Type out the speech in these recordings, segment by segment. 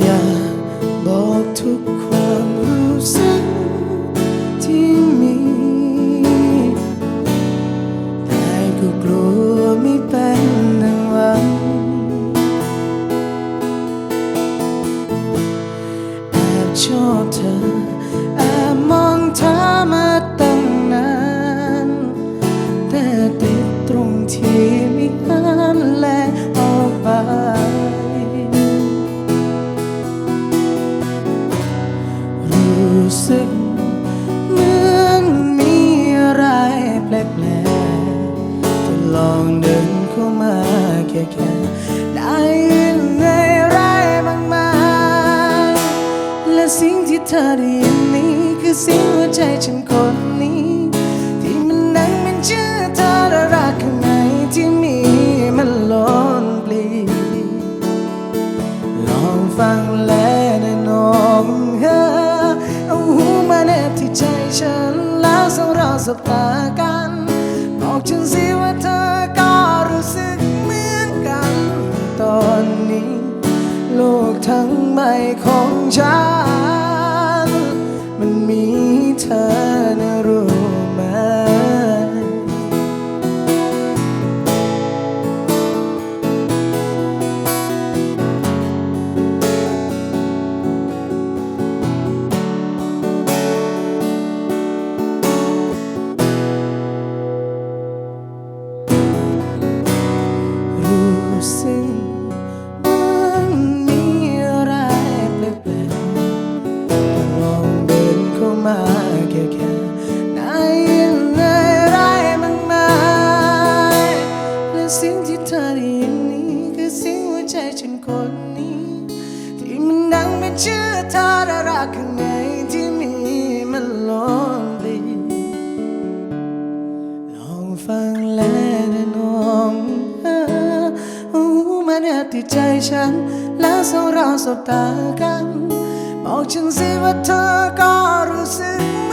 อยากบอกทุกคนู้สึก เหมือนมีอะไรแปลกๆจะลองเดินเข้ามาแค่แค่ได้ยินในไรบางมาและสิ่งที่เธอได้ยินนี้ คือสิ่งหัวใจฉันคนนี้ ที่มันดังเป็นชื่อเธอและรักข้างในที่มีมันล้นปลีลองฟังแล้ว สบตากัน บอกฉันสิว่าเธอก็รู้สึกเหมือนกัน ตอนนี้ โลกทั้งใบของฉัน มันมีเธอ รู้สึกมันมีอะไรแปลกๆลองเดินเข้ามาแค่แค่ไหนไหนไรมากมายและสิ่งที่เธอได้ยินนี้คือเสียงหัวใจฉันคนนี้ ที่มันดังเป็นชื่อเธอและรักข้างใน ที่ใจฉัน แล้วส่งเราสบตากันบอกฉันสิว่าเธอก็รู้สึก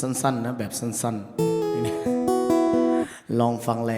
สั้นๆนะแบบสั้นๆ ลองฟังแล